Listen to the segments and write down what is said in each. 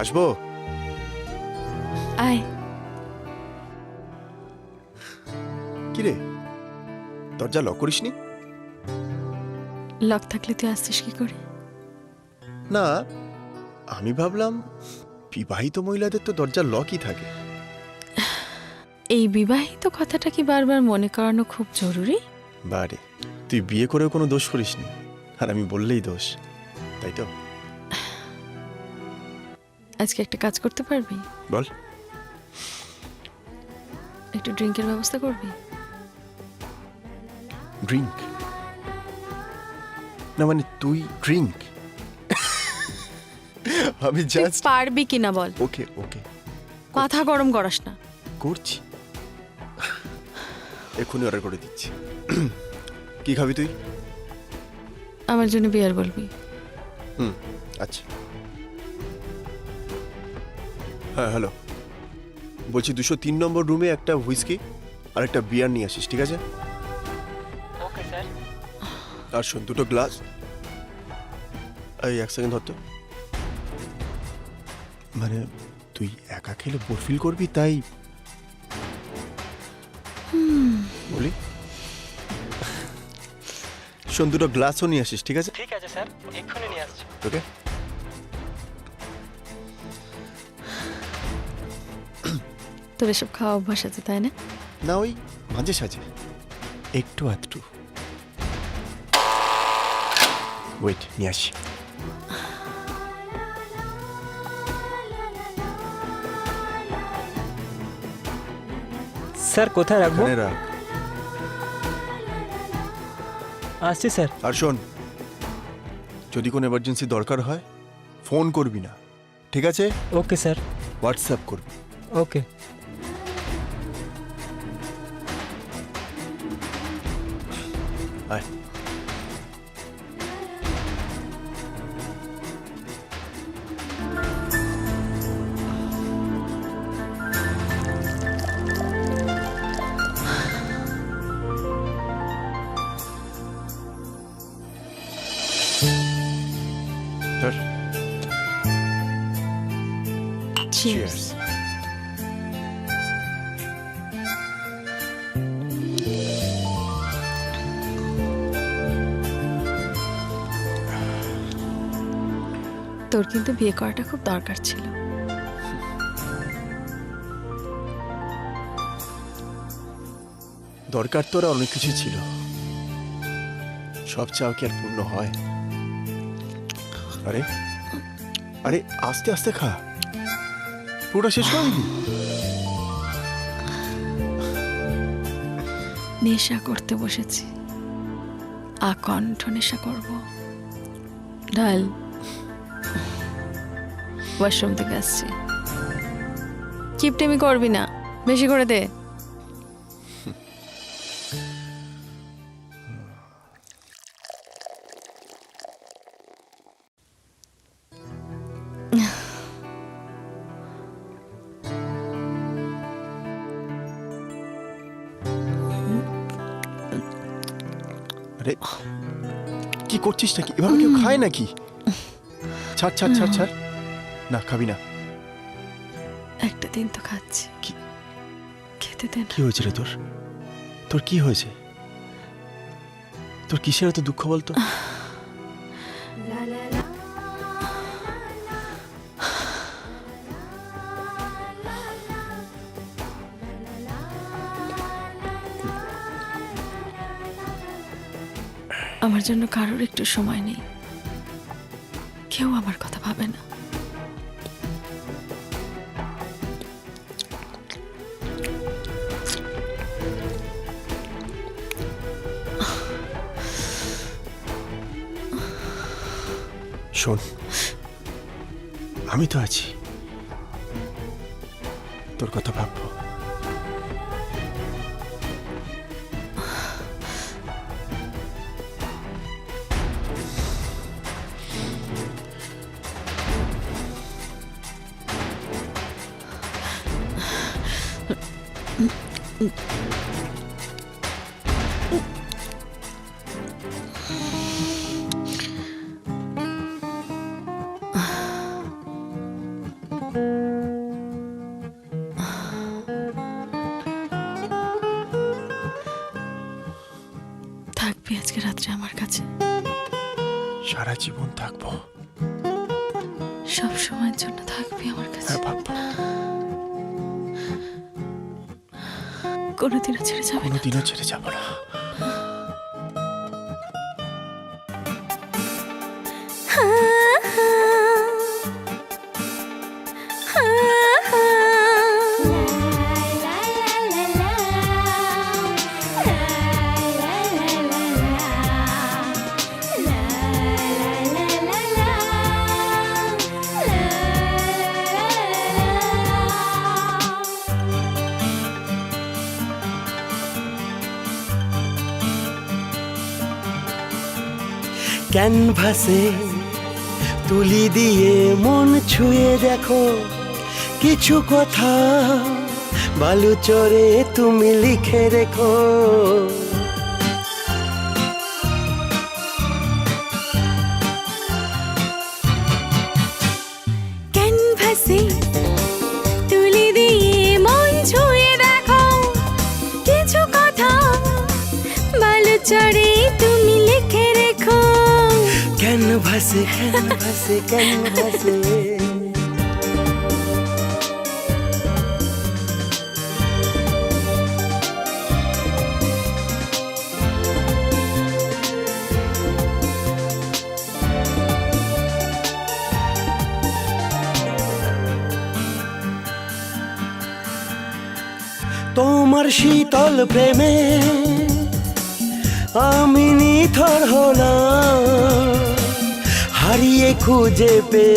আসব? আয়। কিরে? দরজা লক করিসনি? লক থাকলে তুই আসছিস কি করে? না আমি ভাবলাম বিবাহিত মহিলাদের তো দরজা লকই থাকে। এই বিবাহিত কথাটা কি বারবার মনে করানো খুব জরুরি? বারে তুই বিয়ে করেও কোনো দোষ করিসনি। আর আমি বললেই দোষ তাই তো? আজকে একটা কাজ করতে পারবি? বল। একটু ড্রিঙ্কের ব্যবস্থা করবি? ড্রিঙ্ক? না মানে তুই ড্রিঙ্ক? আমি জাস্ট পারবি কিনা বল। ওকে ওকে। মাথা গরম করাস না। করছি। এক্ষুনি অর্ডার করে দিচ্ছি। কি খাবি তুই? আমার জন্য বিয়ার বলবি। হুম আচ্ছা। হ্যাঁ হ্যালো। বলছি দুশো তিন নম্বর রুমে একটা হুইস্কি আর একটা বিয়ার নিয়ে আসিস ঠিক আছে? Okay sir. আর শোন দুটো গ্লাস। এই এক সেকেন্ড ধর তো। মানে তুই একা খেলে বোর ফিল করবি তাই? বলি। শোন দুটো গ্লাসও নিয়ে আসিস ঠিক আছে? ঠিক আছে স্যার। এক্ষুনি নিয়ে আসছি। ওকে। তোর এসব খাওয়া অভ্যাস আছে তাই না? না ওই মাঝে সাঝে। একটু আধটু। ওয়েট নিয়ে আসি। স্যার কোথায় রাখব? এখানে রাখ। আসছি স্যার। আর শোন যদি কোনো এমার্জেন্সি দরকার হয় ফোন করবি না। ঠিক আছে? ওকে স্যার হোয়াটসঅ্যাপ করবি। ওকে আয় ধর। Cheers Cheers. তোর কিন্তু বিয়ে করাটা খুব দরকার ছিল। দরকার তোরা অনেক কিছু ছিল। সব চাও কি আর পূর্ণ হয়? আরে আরে আস্তে আস্তে খা। পুরোটা শেষ হয়নি? নেশা করতে বসেছি। আকণ্ঠ নেশা করব। ডাল ওয়াশরুম থেকে আসছি। কিপটেমি করবি না। বেশি করে দে। কি করছিস নাকি? এভাবে কেউ খায় নাকি? ছাড় ছাড় ছাড় ছাড়। না খাবি না। একটা দিন তো খাচ্ছি। কি- খেতে দেন কি হয়েছে রে তোর? তোর কি হয়েছে? তোর কিসের এত দুঃখ বলতো? আমার জন্য কারোর একটু সময় নেই। কেউ আমার কথা ভাবে না। শোন আমি তো আছি তোর কথা ভাবব Mm-hmm. সব সময়ের জন্য থাকবি আমার কাছে। হ্যাঁ ভাববো। কোনোদিনও ছেড়ে যাবে না। কোনোদিনও ছেড়ে যাব না। ক্যানভাসে তুলি দিয়ে মন ছুঁয়ে দেখো কিছু কথা বালু চরে তুমি লিখে রেখো। ক্যানভাসে ক্যানভাসে ক্যানভাসে তোমার শীতল প্রেমে আমি নিথর হলাম হারিয়ে খুঁজে পে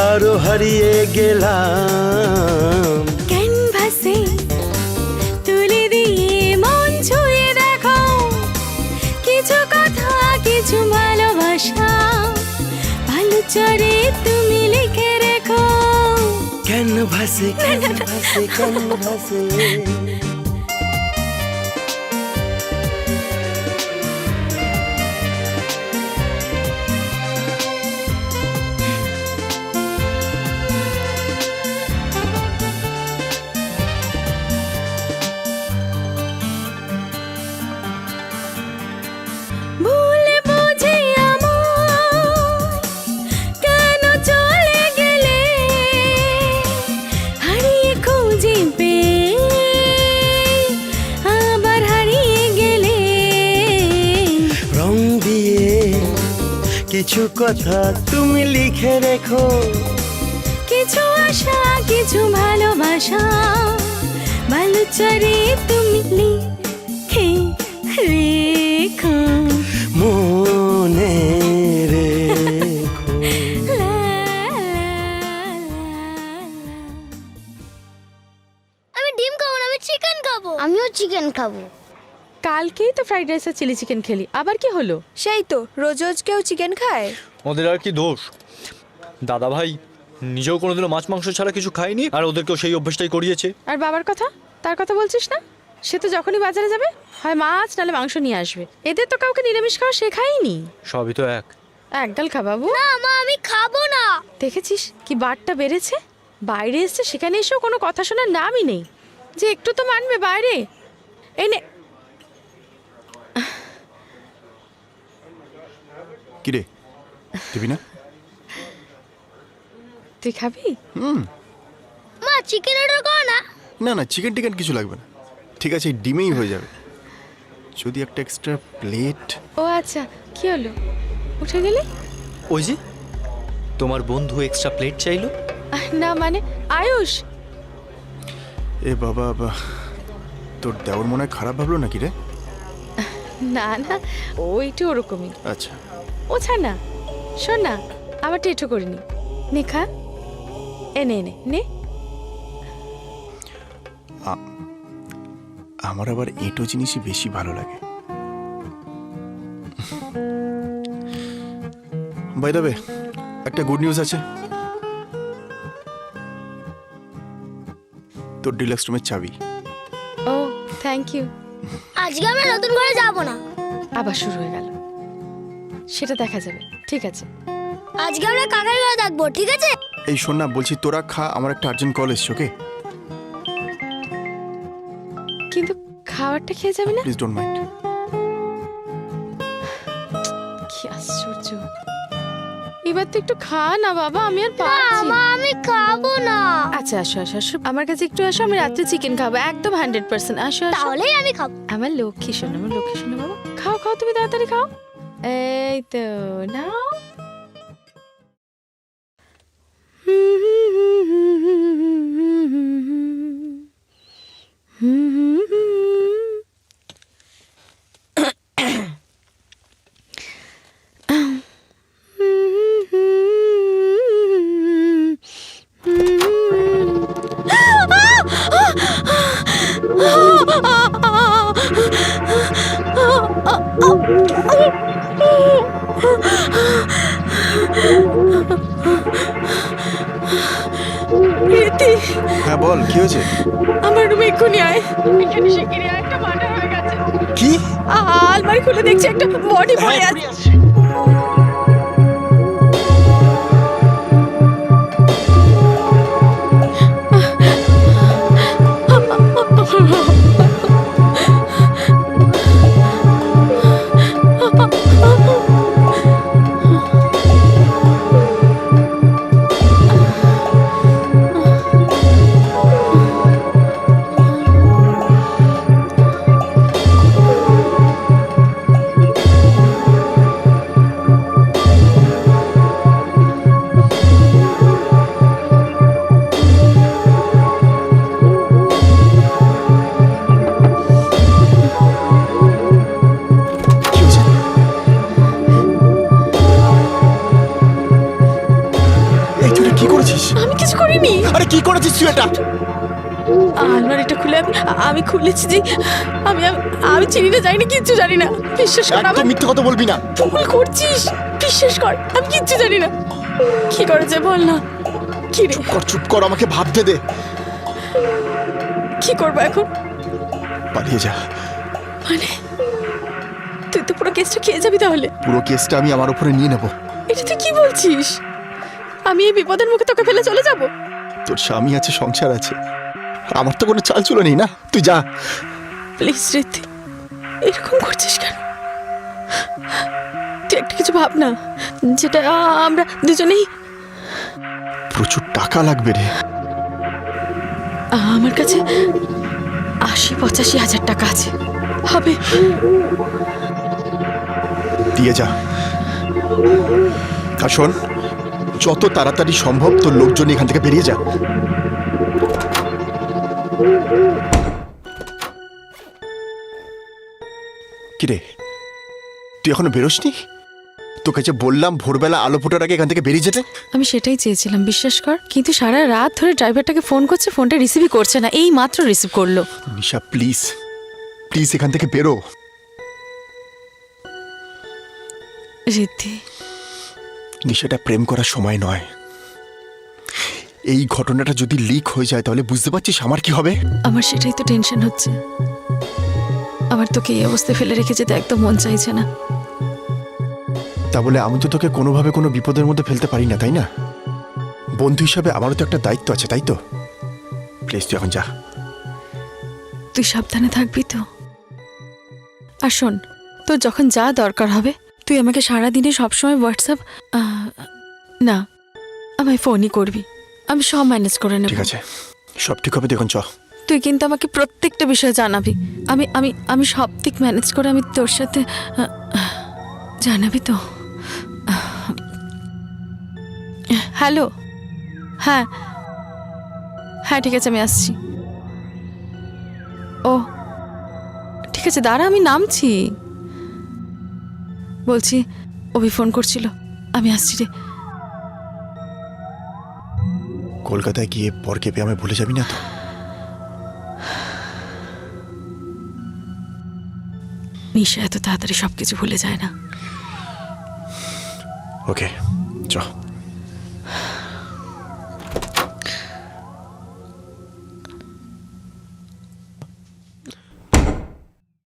আরও হারিয়ে গেলাম। ক্যানভাসে তুলি দিয়ে মন ছুঁয়ে দেখো। কিছু কথা কিছু ভালোবাসা বালুচরে তুমি লিখে রেখো। ক্যানভাসে ক্যানভাসে ক্যানভাসে। কিছু কথা তুমি লিখে রেখো। কিছু আশা কিছু ভালোবাসা ভালো বালুচরে তুমি লিখে ফ্রাইড রাইস আর চিলি চিকেন খেলি। আবার কি হলো? সেই তো রোজ রোজ কেউ চিকেন খায়? ওদের আর কি দোষ? দাদা ভাই নিজেও কোনোদিনও মাছ মাংস ছাড়া কিছু খায়নি আর ওদেরকেও সেই অভ্যেসটাই করিয়েছে। আর বাবার কথা? তার কথা বলছিস না? সে তো যখনই বাজারে যাবে হয় মাছ নাহলে মাংস নিয়ে আসবে। এদের তো কাউকে নিরামিষ খাওয়া শেখায়নি সবই তো এক। একগাল খা বাবু। না মা আমি খাব না। দেখেছিস কি বারটা বেড়েছে? বাইরে এসছে সেখানে এসেও কোনো কথা শোনার নামই নেই। যে একটু তো মানবে বাইরে। এনে কিরে? দিবি না? তুই খাবি? মা চিকেন অর্ডার করো না। না না চিকেন টিকেন কিছু লাগবে না। ঠিক আছে এই ডিমেই হয়ে যাবে। যদি একটা এক্সট্রা প্লেট ও আচ্ছা কি হলো? উঠে গেলি? ওই যে তোমার বন্ধু এক্সট্রা প্লেট চাইলো। না মানে আয়ুষ। এ বাবা বা তোর দেওর মনে হয় খারাপ ভাবলো নাকি রে? না না ও একটু ওরকমই। আচ্ছা। ও ছাড় না শোন না আবার একটু করিনি নে। খা। এ নে নে নে। আমার আবার এঁটো জিনিসই বেশি ভালো লাগে। বাই দাবে একটা গুড নিউজ আছে। তোর ডিলাক্স রুমের চাবি। ও থ্যাংক ইউ আজকে আমরা নতুন ঘরে যাব না। আবার শুরু হয়ে গেল। সেটা দেখা যাবে। ঠিক আছে। আজকে আমরা কাকার ঘরে থাকব ঠিক আছে? এই শোন না বলছি তোরা খা আমার একটা আর্জেন্ট কল এসছে ওকে কিন্তু খাবারটা খেয়ে যাবে না? প্লিজ ডোন্ট মাইন্ড আশ্চর্য। এবার তো একটু খা না বাবা আমি আর না পারছি মা না। আমি খাব না। আচ্ছা আসো আসো আসো। আমার কাছে একটু আসো আমি রাত্রে চিকেন খাব একদম হান্ড্রেড পার্সেন্ট আসো আসো। তাহলেই আমি খাব। আমার লক্ষ্মী শোনো আমার লক্ষ্মী শোনো বাবা। খাও খাও তুমি তাড়াতাড়ি খাও। এই তো নাও রীতি হ্যাঁ বল কি হয়েছে? আমার রুমে এক্ষুনি আয়। এখানে শিগগিরই একটা মার্ডার হয়ে গেছে। কি? আলমারি খুলে দেখছি একটা বডি পড়ে আছে। কি করেছিস? আমি কিছু করিনি। আরে কি করেছিস তুই এটা? আলমারিটা খুলে আমি আমি খুলেছি যে আমি আমি- আমি চিনি না জানি না কিচ্ছু জানি না। বিশ্বাস কর আমার মিথ্যে কথা বলবি না। ভুল করছিস। বিশ্বাস কর আমি কিচ্ছু জানি না। কি করেছে বল না। কি রে? কর চুপ কর আমাকে ভাবতে দে। কি করব এখন? পালিয়ে যা। মানে? তুই তো পুরো কেসটা খেয়ে যাবি তাহলে? পুরো কেসটা আমি আমার উপরে নিয়ে নেব। এটা তুই কি বলছিস? আমি এই বিপদের মুখে তোকে ফেলে চলে যাব। তোর স্বামী আছে সংসার আছে। আমার তো কোনো চাল চুলো নেই না? তুই যা। প্লিজ রীতি এরকম করছিস কেন? তুই একটা কিছু ভাব না যেটা আমরা দুজনেই প্রচুর টাকা লাগবে রে। আমার কাছে আশি পঁচাশি হাজার টাকা আছে। হবে। দিয়ে যা। আর শোন যত তাড়াতাড়ি সম্ভব তোর লোকজন এখান থেকে বেরিয়ে যা। কিরে তুই এখনও বেরোসনি? তোকে যে বললাম ভোরবেলা আলো ফোটার আগে এখান থেকে বেরিয়ে যেতে। আমি সেটাই চেয়েছিলাম বিশ্বাস কর। কিন্তু সারা রাত ধরে ড্রাইভারটাকে ফোন করছে ফোনটা রিসিভই করছে না এই মাত্র রিসিভ করল। নিশা প্লিজ প্লিজ এখান থেকে বেরো। রিদ্ধি নিশাটা প্রেম করার সময় নয়। এই ঘটনাটা যদি লিক হয়ে যায় তাহলে বুঝতে পারছিস আমার কি হবে? আমার সেটাই তো টেনশন হচ্ছে। আমার তোকে এই অবস্থায় ফেলে রেখে যেতে একদম মন চাইছে না। তা বলে আমি তো তোকে কোনোভাবে কোনো বিপদের মধ্যে ফেলতে পারি না তাই না? বন্ধু হিসাবে আমারও তো একটা দায়িত্ব আছে তাই তো? প্লিজ তুই এখন যা। তুই সাবধানে থাকবি তো। আর শোন তোর যখন যা দরকার হবে তুই আমাকে সারা দিনে সবসময় হোয়াটসঅ্যাপ না আমায় ফোনই করবি। আমি সব ম্যানেজ করে নেব। ঠিক আছে। সব ঠিক হবে দেখুন চ। তুই কিন্তু আমাকে প্রত্যেকটা বিষয়ে জানাবি। আমি আমি আমি সব দিক ম্যানেজ করে আমি তোর সাথে জানাবি তো। হ্যালো হ্যাঁ। হ্যাঁ ঠিক আছে আমি আসছি। ও ঠিক আছে দাঁড়া আমি নামছি। বলছি অভি ফোন করছিল। আমি আসছি রে। কলকাতায় গিয়ে পরকে পেয়ে আমি ভুলে যাবি না তো? নিশা এত তাড়াতাড়ি সবকিছু ভুলে যায় না। ওকে চ।